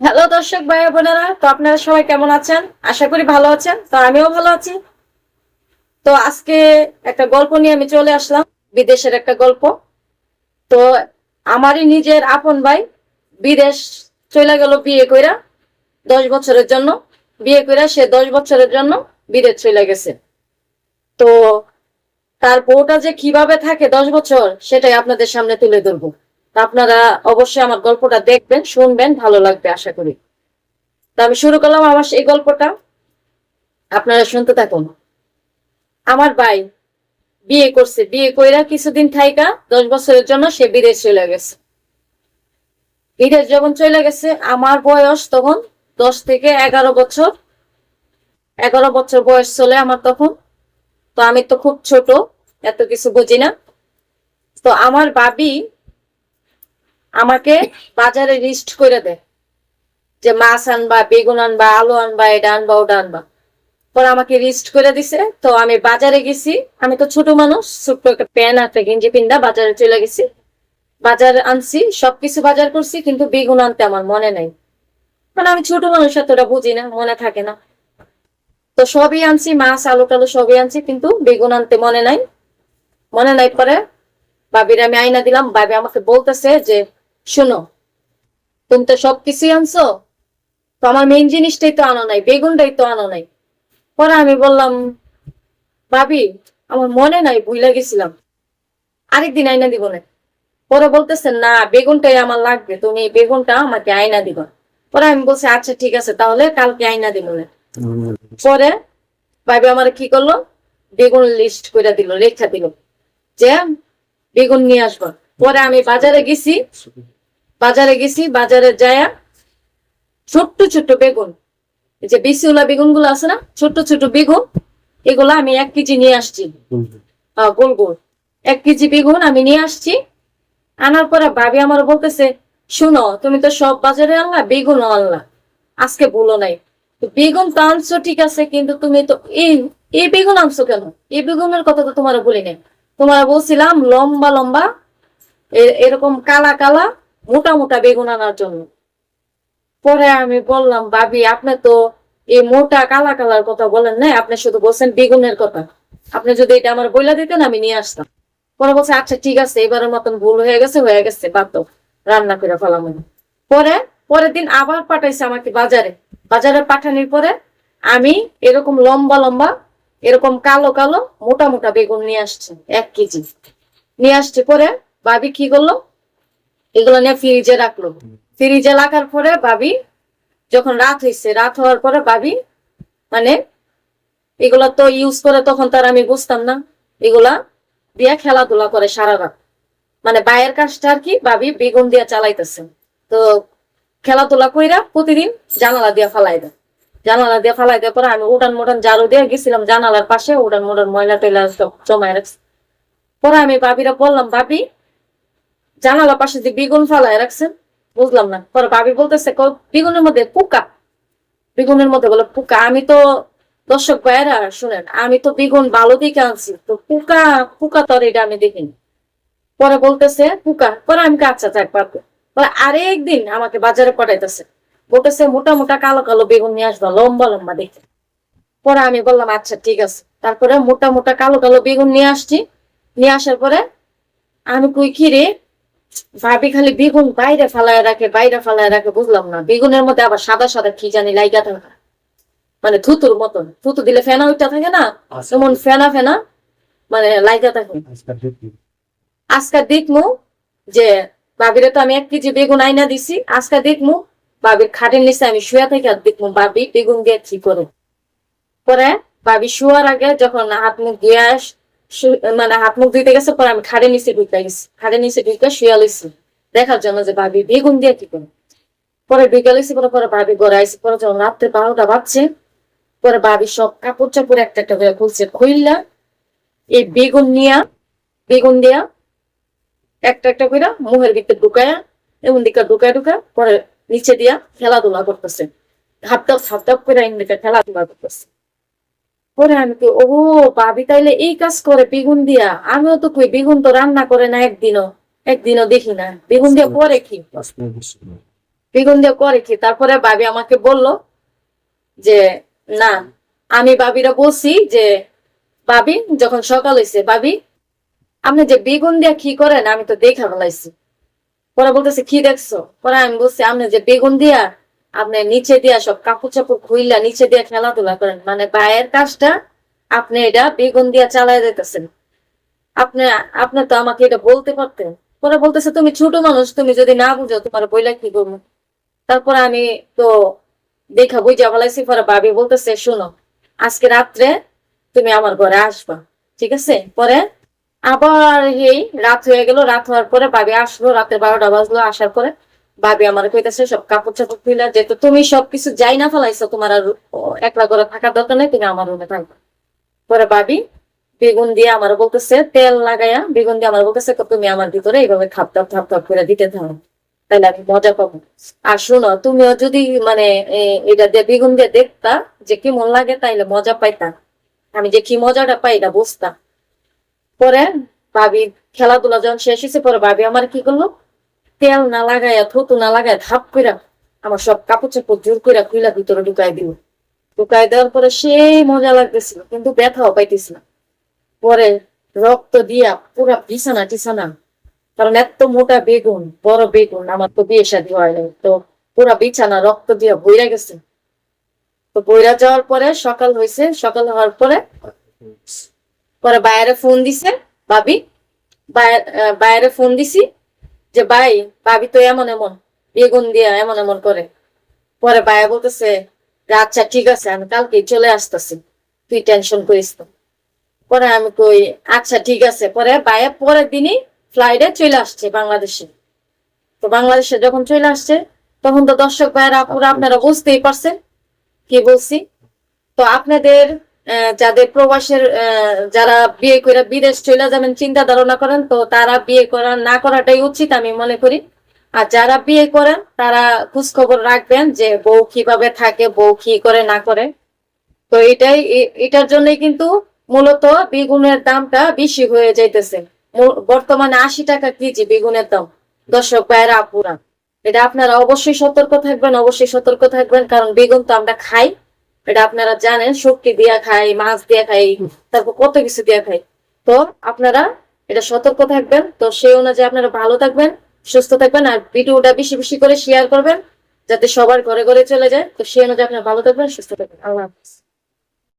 Hello দর্শক ভাই বোনেরা, তো আপনারা সবাই কেমন আছেন? আশা করি ভালো আছেন, তো আমিও ভালো আছি। তো আজকে একটা গল্প নিয়ে আমি চলে আসলাম, বিদেশের একটা গল্প। তো আমারই নিজের আপন ভাই বিদেশ চলে গেল বিয়ে কইরা দশ বছরের জন্য। বিয়ে কইরা সে দশ বছরের জন্য বিদেশ চলে গেছে। তো তার বউটা যে কীভাবে থাকে দশ বছর, সেটাই আপনাদের সামনে তুলে ধরবো। আপনারা অবশ্যই আমার গল্পটা দেখবেন, শুনবেন, ভালো লাগবে আশা করি। তো আমি শুরু করলাম আমার এই গল্পটা। আপনারা শুনতে থাকুন। আমার ভাই বিয়ে করছে। বিয়ে কইরা কিছুদিন থাইকা দশ বছরের জন্য সে বিদেশ চলে গেছে। বিদেশ যখন চলে গেছে, আমার বয়স তখন দশ থেকে এগারো বছর। এগারো বছর বয়স চলে আমার তখন। তো আমি তো খুব ছোট, এত কিছু বুঝি না। তো আমার বাবি আমাকে বাজারে লিস্ট করে দেয় যে মাছ আনবা, বেগুন আনবা, আলু আনবা, এটা আনবা, ওটা আনবা। পরে আমাকে রিস্ট করে দিছে। তো আমি বাজারে গেছি। আমি তো ছোট মানুষ, ছোট্ট একটা প্যান একটা গেঞ্জি পিন্দা বাজারে চলে গেছি। বাজার আনছি, সবকিছু বাজার করছি, কিন্তু বেগুন আনতে আমার মনে নাই। মানে আমি ছোট মানুষ এতটা বুঝি না, মনে থাকে না। তো সবই আনছি, মাছ, আলু টালু সবই আনছি, কিন্তু বেগুন আনতে মনে নাই। মনে নাই পরে। বাবির আমি আইনা দিলাম বাবি আমাকে বলতেছে যে শুনো, তুমি তো সবকিছুই আনছো, তো আমার মেইন জিনিসটাই তো আনো নাই, বেগুনটাই তো আনো নাই। পরে আমি বললাম, ভাবি, আমার মনে নাই ভুলে গেছিলাম। আরেকদিন আইনা দিব না। পরে বলতেছে, না, বেগুনটাই আমার লাগবে, তুমি বেগুনটা আমাকে আয়না দিব। পরে আমি বলছি আচ্ছা ঠিক আছে, তাহলে কালকে আয়না দিব না। পরে ভাবি আমার কি করল? বেগুন লিস্ট করে দিল, লেখা দিল যে, বেগুন নিয়ে আসব। পরে আমি বাজারে গেছি বাজারে গেছি বাজারে যায়া ছোট্ট ছোট্ট বেগুন। এই যে বিসিউলা বেগুনগুলো আছে না ছোট্ট ছোট বেগুন এগুলো আমি এক কেজি নিয়ে আসছি। গোল গোল। এক কেজি বেগুন আমি নিয়ে আসছি। আনার পরে ভাবি আমার বলতেছে শুনো তুমি তো সব বাজারে আনলা বেগুন আনলা। আজকে বলো নাই। বেগুন তো আনছো ঠিক আছে কিন্তু তুমি তো এই এই বেগুন আনছো কেন? এই বেগুনের কথা তো তোমার বলি নাই। তোমার বলছিলাম লম্বা লম্বা এরকম কালা কালা মোটা মোটা বেগুন আনার জন্য। পরে আমি বললাম, ভাবি, আপনি তো এই মোটা কালা কালার কথা বলেন না, আপনি শুধু বলছেন বেগুনের কথা। আপনি যদি এটা আমার বইলা দিতেন, আমি নিয়ে আসতাম। পরে বলছে আচ্ছা ঠিক আছে, এবারের মতন ভুল হয়ে গেছে হয়ে গেছে, বাদ রান্না করে ফেলাম পরে, পরের দিন আবার পাঠাইছে আমাকে বাজারে। বাজারে পাঠানোর পরে আমি এরকম লম্বা লম্বা, এরকম কালো কালো, মোটা মোটা বেগুন নিয়ে আসছে, এক কেজি। নিয়ে আসছে পরে, ভাবি কি করল? এগুলো নিয়ে ফ্রিজে রাখল। ফ্রিজে রাখার পরে ভাবি যখন রাত হয়েছে রাত হওয়ার পরে ভাবি মানে এগুলা তো ইউজ করে তখন তার আমি বুঝতাম না এগুলা দিয়া খেলাধুলা করে সারা রাত। মানে বাইরের কাজটা আর কি ভাবি বেগুন দিয়া চালাইতেছে। তো খেলাধুলা কইরা প্রতিদিন জানালা দিয়া ফালাই দেয়। জানালা দিয়ে ফালাই দেওয়ার পরে আমি উড়ান মোটান ঝাড়ু দিয়ে গেছিলাম জানালার পাশে উড়ান মোটান ময়লা টয়লা সব জমায় রাখছি। পরে আমি ভাবিরা বললাম ভাবি জানালার পাশে যে বেগুন ফালাই রাখছেন বুঝলাম না। পরে ভাবি বলতেছে "কই, বেগুনের মধ্যে পোকা? বেগুনের মধ্যে বলে পোকা আমি তো দর্শক ভাইয়েরা শুনেন আমি তো বেগুন ভালো দিকে আনছি তো পোকা পোকা তো এটা আমি দেখিনি। পরে বলতেছে পোকা? পরে আমি কাচ্চা চাক পারব পরে আরেকদিন আমাকে বাজারে পাঠাইতেছে। বলতেছে মোটা মোটা কালো কালো বেগুন নিয়ে আসবা লম্বা লম্বা দেখে পরে আমি বললাম আচ্ছা ঠিক আছে। তারপরে মোটা মোটা কালো কালো বেগুন নিয়ে আসছি। নিয়ে আসার পরে আমি কই কি রে ভাবি খালি বেগুন বাইরে ফালায় রাখে বাইরে ফালায় রাখে বুঝলাম না। বেগুনের মধ্যে আবার সাদা সাদা কি জানি লাইগা থাকে। মানে থুতুর মতন। থুতু দিলে ফেনা উঠতে থাকে না যেমন ফেনা ফেনা মানে লাইগা থাকে। আজকে দেখমু যে ভাবিরে তো আমি এক কেজি বেগুন আইনা দিছি আজকে দেখমু ভাবির খাটের নিচে আমি শুয়ে থেকে আর দেখমু ভাবি বেগুন দিয়ে কি করে পরে ভাবি শুয়ার আগে যখন হাত মুখ শু- মানে হাত মুখ ধুইতে গেছে, পরে আমি খাটের নিচে ঢুকে গেছি। খাটের নিচে ঢুকে শুয়ে লইছি। দেখার জন্য যে ভাবি, বেগুন দিয়ে কি করে পরে ঢুকে লইছি, পরে পরে ভাবি ঘরে আইসি পরে যখন রাত্রে বারোটা বাজছে, পরে ভাবি সব কাপড় চাপড় একটা একটা করে খুলছে। খুললা এই বেগুন নিয়া, বেগুন দিয়া একটা একটা করে মুহের ভিতরে ঢুকায়া, এমন দিকে ঢুকায় ঢুকা পরে নিচে দিয়া খেলাধুলা করতেছে। হাপটাপ হাপটাপ করে এমন দিকে খেলাধুলা করতেছে। পরে আমি কই ও ভাবি তাইলে এই কাজ করে বেগুন দিয়া। আমিও তো কই বেগুন তো রান্না করে না একদিনও একদিনও দেখি না। বেগুন দিয়ে পরে কি? বেগুন দিয়ে করে কি? তারপরে ভাবি আমাকে বলল যে না আমি বাবিরা বলছি যে বাবি যখন সকাল হয়েছে বাবি আপনি যে বেগুন দিয়ে কি করেন আমি তো দেখা ফেলাইছি। পরে বলতেছে কি দেখছ? পরে আমি বলছি আপনি যে বেগুন দিয়া আপনি নিচে দিয়া সব কাপড় চাপড় খুইলা নিচে দিয়া খেলাধুলা করেন। মানে ভাইয়ের কাজটা আপনি এটা বেগুন দিয়া চালাই দিতেছেন। আপনি আপনি তো আমাকে এটা বলতে পারতেন। পরে বলতেছে, তুমি ছোট মানুষ, তুমি যদি না বুঝো তোমার বইলা কি করব? তারপরে আমি তো দেখা বুঝা ফেলাইছি, পরে ভাবি বলতেছে, শোনো, আজকে রাত্রে তুমি আমার ঘরে আসবা, ঠিক আছে? পরে আবার এই রাত হয়ে গেল, রাত হওয়ার পরে ভাবি আসলো, রাতের বারোটা বাজলো আসার পরে। ভাবি আমার কইতেছে, সব কাপড় চাপড় খুইলা যেহেতু তুমি সবকিছু যাই না ফেলাইছো, তোমার আর একলা করে থাকার দরকার নেই, তুমি আমার রুমে থাকবে। পরে ভাবি, বেগুন দিয়ে আমার বলতেছে, তেল লাগাইয়া বেগুন দিয়ে আমার বলতেছে তুমি আমার ভিতরে এইভাবে থাপ থাপ থাপ থাপ করে দিতে থাকো তাহলে আমি মজা পাবো। আর শোনো, তুমিও যদি মানে এটা দিয়ে বেগুন দিয়ে দেখতা যে কি মন লাগে, তাইলে মজা পাইতা। আমি যে কি মজাটা পাই এটা বুঝতা। পরে ভাবি খেলাধুলা যখন শেষ হয়েছে পরে ভাবি আমার কি করল? তেল না লাগাইয়া থুতু না লাগায় ধাপ কইরা আমার সব কাপড় চাপড় জোর কইরা খুইলা ভিতরে ঢুকাই দিল। ঢুকাই দেওয়ার পরে সেই মজা লাগতেছিল, কিন্তু ব্যথাও পাইতেছিল পরে রক্ত দিয়া পুরা বিছানা টিছানা, কারণ এত মোটা বেগুন, বড় বেগুন, আমার তো বিয়ে শাদী হয় নাই, তো পুরা বিছানা রক্ত দিয়া বইরা গেছে। তো বইরা যাওয়ার পরে সকাল হয়েছে সকাল হওয়ার পরে পরে বাইরে ফোন দিছে, ভাবি বাইরে ফোন দিছি যে, ভাই, ভাবি তো এমন এমন, বেগুন দিয়া এমন এমন করে। পরে ভাইয়া বলতেছে আচ্ছা ঠিক আছে, আমি কালকে চলে আসতেছি, তুই টেনশন করিস না। পরে আমি কই আচ্ছা ঠিক আছে। পরে ভাইয়া পরের দিনই ফ্লাইটে চলে আসছে বাংলাদেশে। তো বাংলাদেশে যখন চলে আসছে, তখন তো দর্শক ভাইয়েরা আপনারা বুঝতেই পারছেন। কি বলছি? তো আপনাদের যাদের প্রবাসের যারা বিয়ে করে বিদেশ চলে যাবেন, চিন্তা ধারণা করেন, তো তারা বিয়ে করা, না করাটাই উচিত আমি মনে করি। আর যারা বিয়ে করেন, তারা খোঁজ খবর রাখবেন যে বউ কীভাবে থাকে, বউ কি করে, না করে। তো এটাই এটার জন্যই কিন্তু মূলত বেগুনের দামটা বেশি হয়ে যাইতেছে। বর্তমানে আশি টাকা কেজি বেগুনের দাম। দর্শক ভাইয়েরা, আপুরা, এটা আপনারা অবশ্যই সতর্ক থাকবেন, অবশ্যই সতর্ক থাকবেন, কারণ বেগুন তো আমরা খাই। এটা আপনারা জানেন শক্তি দিয়া খাই, মাছ দিয়া খাই, তারপর কত কিছু দিয়া খাই। তো আপনারা এটা সতর্ক থাকবেন। তো সেই অনুযায়ী আপনারা ভালো থাকবেন, সুস্থ থাকবেন আর ভিডিওটা বেশি বেশি করে শেয়ার করবেন, যাতে সবার ঘরে ঘরে চলে যায়। তো সেই অনুযায়ী আপনারা ভালো থাকবেন, সুস্থ থাকবেন। আল্লাহ হাফিজ।